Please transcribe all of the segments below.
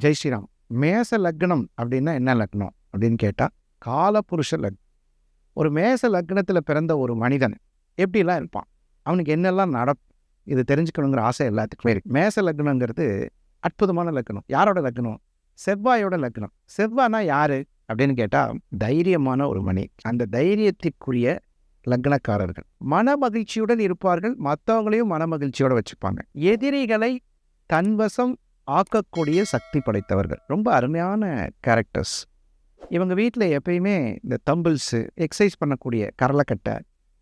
ஜெய் ஸ்ரீராம். மேச லக்னம் அப்படின்னா என்ன லக்னம் அப்படின்னு கேட்டால் காலபுருஷ லக்னம். ஒரு மேச லக்னத்தில் பிறந்த ஒரு மனிதன் எப்படிலாம் இருப்பான்? அவனுக்கு என்னெல்லாம் நடக்கும்? இது தெரிஞ்சுக்கணுங்கிற ஆசை எல்லாத்துக்குமே இருக்கு. மேச லக்னங்கிறது அற்புதமான லக்னம். யாரோட லக்னம்? செவ்வாயோட லக்னம். செவ்வானா யாரு அப்படின்னு கேட்டால் தைரியமான ஒரு மணி. அந்த தைரியத்திற்குரிய லக்னக்காரர்கள். மன மகிழ்ச்சியுடன் இருப்பார்கள். மற்றவங்களையும் மன மகிழ்ச்சியோடு வச்சுப்பாங்க. எதிரிகளை தன்வசம் ஆக்கக்கூடிய சக்தி படைத்தவர்கள். ரொம்ப அருமையான கேரக்டர்ஸ் இவங்க வீட்டில் எப்பயுமே இந்த தம்பிள்ஸு எக்ஸசைஸ் பண்ணக்கூடிய கரலைக்கட்டை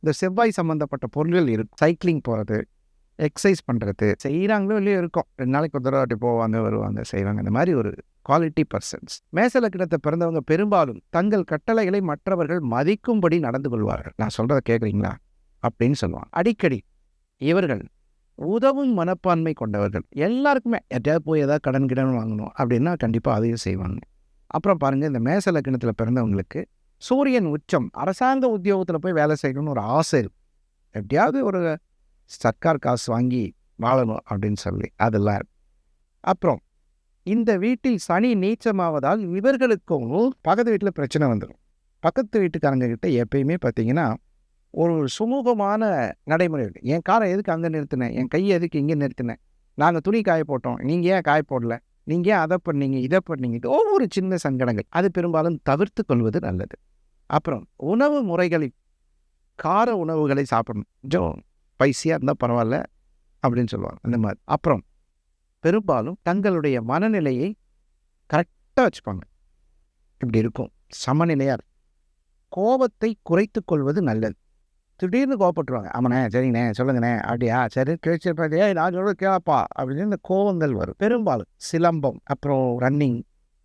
இந்த செவ்வாய் சம்மந்தப்பட்ட பொருள்கள் இருக்கும் சைக்கிளிங் போகிறது எக்ஸசைஸ் பண்ணுறது செய்கிறாங்களோ இல்லையோ இருக்கும். ரெண்டு நாளைக்கு ஒரு தடவை அப்படி போவாங்க வருவாங்க செய்வாங்க. இந்த மாதிரி ஒரு குவாலிட்டி பர்சன்ஸ் மேசலக்கிடத்தை பிறந்தவங்க பெரும்பாலும் தங்கள் கட்டளைகளை மற்றவர்கள் மதிக்கும்படி நடந்து கொள்வார்கள். நான் சொல்கிறத கேட்குறீங்களா அப்படின்னு சொல்லுவாங்க. அடிக்கடி இவர்கள் உதவும் மனப்பான்மை கொண்டவர்கள். எல்லாருக்குமே எட்டையாவது போய் ஏதாவது கடன் கிடன் வாங்கணும் அப்படின்னா கண்டிப்பாக அதையும் செய்வாங்க. அப்புறம் பாருங்கள் இந்த மேச லக்னத்தில் பிறந்தவங்களுக்கு சூரியன் உச்சம் அரசாங்க உத்தியோகத்தில் போய் வேலை செய்யணும்னு ஒரு ஆசை இருக்கும். எப்படியாவது ஒரு சர்க்கார் காசு வாங்கி வாழணும் அப்படின்னு சொல்லி அதெல்லாம் இருக்கும். அப்புறம் இந்த வீட்டில் சனி நீச்சமாவதால் இவர்களுக்கும் பக்கத்து வீட்டில் பிரச்சனை வந்துடும் பக்கத்து வீட்டுக்காரங்க கிட்ட எப்பயுமே பார்த்தீங்கன்னா ஒரு சுமூகமான நடைமுறை இருக்கு என் காரை எதுக்கு அங்கே நிறுத்தினேன்? என் கையை எதுக்கு இங்கே நிறுத்தினேன்? நாங்கள் துணி காய போட்டோம். நீங்கள் ஏன் காய போடல? நீங்கள் ஏன் அதை பண்ணீங்க? இதை பண்ணீங்க? இது ஒவ்வொரு சின்ன சங்கடங்கள். அது பெரும்பாலும் தவிர்த்து கொள்வது நல்லது. அப்புறம் உணவு முறைகளை கார உணவுகளை சாப்பிடணும். கொஞ்சம் ஸ்பைசியாக இருந்தால் பரவாயில்ல அப்படின்னு சொல்லுவாங்க. அந்த மாதிரி. அப்புறம் பெரும்பாலும் தங்களுடைய மனநிலையை கரெக்டாக வச்சுப்பாங்க. இப்படி இருக்கும். சமநிலையாக கோபத்தை குறைத்து கொள்வது நல்லது. திடீர்னு கோவப்பட்டுருவாங்க. ஆமாண்ணே சரிங்கண்ணே சொல்லுங்கண்ணே அப்படியா? சரி கேச்சு நான் சொல்ல கேப்பா. அப்படின்னு இந்த கோபங்கள் வரும். பெரும்பாலும் சிலம்பம் அப்புறம் ரன்னிங்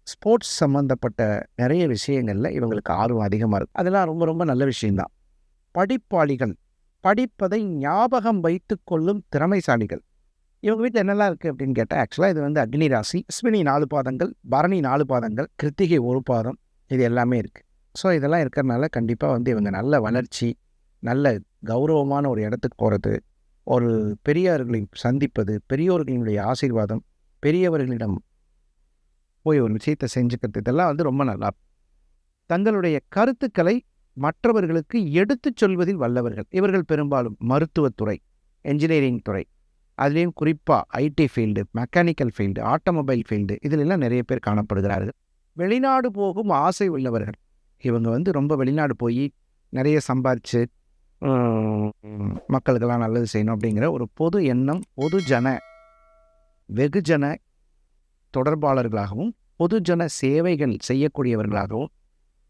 ஸ்போர்ட்ஸ் சம்மந்தப்பட்ட நிறைய விஷயங்களில் இவங்களுக்கு ஆர்வம் அதிகமாக இருக்குது அதெல்லாம் ரொம்ப ரொம்ப நல்ல விஷயம்தான். படிப்பாளிகள் படிப்பதை ஞாபகம் வைத்து கொள்ளும் திறமைசாலிகள். இவங்க வீட்டில் என்னெல்லாம் இருக்குது அப்படின்னு கேட்டால் ஆக்சுவலாக இது வந்து அக்னி ராசி அஸ்வினி நாலு பாதங்கள் பரணி நாலு பாதங்கள் கிருத்திகை ஒரு பாதம் இது எல்லாமே இருக்குது ஸோ இதெல்லாம் இருக்கிறனால கண்டிப்பாக வந்து இவங்க நல்ல வளர்ச்சி நல்ல கௌரவமான ஒரு இடத்துக்கு போகிறது ஒரு பெரியவர்களை சந்திப்பது பெரியோர்களினுடைய ஆசீர்வாதம் பெரியவர்களிடம் போய் ஒரு விஷயத்தை செஞ்சுக்கிறது இதெல்லாம் வந்து ரொம்ப நல்லா தங்களுடைய கருத்துக்களை மற்றவர்களுக்கு எடுத்துச் சொல்வதில் வல்லவர்கள். இவர்கள் பெரும்பாலும் மருத்துவத்துறை என்ஜினியரிங் துறை அதுலேயும் குறிப்பாக IT field mechanical field automobile field இதிலெல்லாம் நிறைய பேர் காணப்படுகிறார்கள். வெளிநாடு போகும் ஆசை உள்ளவர்கள். இவங்க வந்து ரொம்ப வெளிநாடு போய் நிறைய சம்பாரித்து மக்களுக்கெல்லாம் நல்லது செய்யணும் அப்படிங்கிற ஒரு பொது எண்ணம் பொதுஜன வெகுஜன தொடர்பாளர்களாகவும் பொதுஜன சேவைகள் செய்யக்கூடியவர்களாகவும்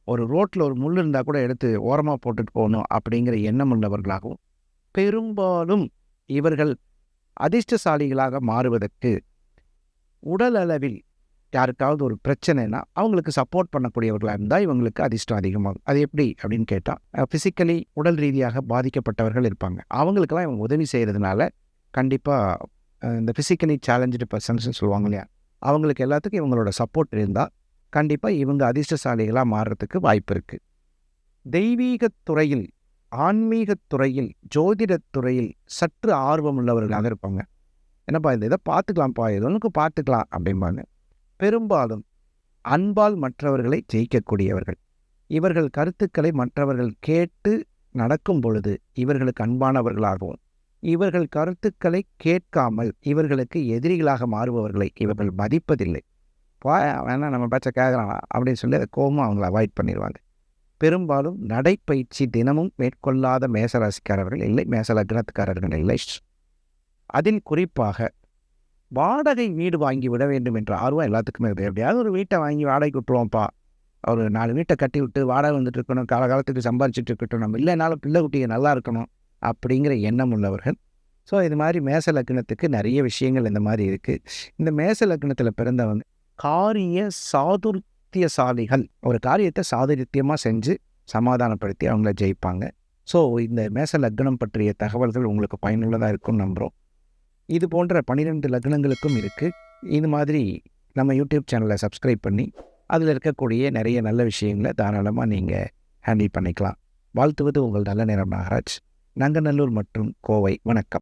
ஒரு ரோட்டில் ஒரு முள் இருந்தால் கூட எடுத்து ஓரமாக போட்டுட்டு போகணும் அப்படிங்கிற எண்ணம் உள்ளவர்களாகவும் பெரும்பாலும் இவர்கள் அதிர்ஷ்டசாலிகளாக மாறுவதற்கு உடல் அளவில் யாருக்காவது ஒரு பிரச்சனைனா அவங்களுக்கு சப்போர்ட் பண்ணக்கூடியவர்களாக இருந்தால் இவங்களுக்கு அதிர்ஷ்டம் அதிகமாகும். அது எப்படி அப்படின்னு கேட்டால் ஃபிசிக்கலி உடல் ரீதியாக பாதிக்கப்பட்டவர்கள் இருப்பாங்க. அவங்களுக்கெல்லாம் இவங்க உதவி செய்கிறதுனால கண்டிப்பாக இந்த ஃபிசிக்கலி சேலஞ்சு பர்சன்ஸ்னு சொல்லுவாங்க இல்லையா அவங்களுக்கு எல்லாத்துக்கும் இவங்களோட சப்போர்ட் இருந்தால் கண்டிப்பாக இவங்க அதிர்ஷ்டசாலிகளாக மாறுறதுக்கு வாய்ப்பு இருக்குது தெய்வீகத் துறையில் ஆன்மீகத் துறையில் ஜோதிடத் துறையில் சற்று ஆர்வம் உள்ளவர்களாக இருப்பாங்க. என்னப்பா இந்த இதை பார்த்துக்கலாம்ப்பா இது ஒன்றுக்கு பார்த்துக்கலாம் அப்படிம்பாங்க. பெரும்பாலும் அன்பால் மற்றவர்களை ஜெயிக்கக்கூடியவர்கள். இவர்கள் கருத்துக்களை மற்றவர்கள் கேட்டு நடக்கும் பொழுது இவர்களுக்கு அன்பானவர்களாகவும் இவர்கள் கருத்துக்களை கேட்காமல் இவர்களுக்கு எதிரிகளாக மாறுபவர்களை இவர்கள் மதிப்பதில்லை. பா வேணா நம்ம பேச்ச கேட்குறாங்க அப்படின்னு சொல்லி அதை கோபமாக அவங்கள அவாய்ட் பண்ணிடுவாங்க. பெரும்பாலும் நடைப்பயிற்சி தினமும் மேற்கொள்ளாத மேசராசிக்காரர்கள் இல்லை மேச லக்னத்துக்காரர்கள் இல்லை. அதில் குறிப்பாக வாடகை வீடு வாங்கி விட வேண்டும் என்ற ஆர்வம் எல்லாத்துக்குமே இருக்குது எப்படியாவது ஒரு வீட்டை வாங்கி வாடகைக்கு விட்டுருவோம்ப்பா. ஒரு நாலு வீட்டை கட்டி விட்டு வாடகை வந்துட்டு இருக்கணும். காலகாலத்துக்கு சம்பாரிச்சுட்டு இருக்கட்டும். நம்ம இல்லைனாலும் பிள்ளை குட்டிங்க நல்லா இருக்கணும் அப்படிங்கிற எண்ணம் உள்ளவர்கள். ஸோ இது மாதிரி மேச லக்னத்துக்கு நிறைய விஷயங்கள் இந்த மாதிரி இருக்குது இந்த மேச லக்னத்தில் பிறந்தவங்க காரிய சாதுர்த்தியசாலிகள். ஒரு காரியத்தை சாதுரித்தியமாக செஞ்சு சமாதானப்படுத்தி அவங்கள ஜெயிப்பாங்க. ஸோ இந்த மேச லக்னம் பற்றிய தகவல்கள் உங்களுக்கு பயனுள்ளதாக இருக்கும்னு நம்புகிறோம் இது போன்ற பன்னிரெண்டு லக்னங்களுக்கும் இருக்குது இது மாதிரி நம்ம யூடியூப் சேனலை சப்ஸ்கிரைப் பண்ணி அதில் இருக்கக்கூடிய நிறைய நல்ல விஷயங்களை தாராளமாக நீங்கள் ஹேண்டில் பண்ணிக்கலாம். வாழ்த்துவது உங்கள் நல்ல நேரம் நாகராஜ் நங்கநல்லூர் மற்றும் கோவை. வணக்கம்.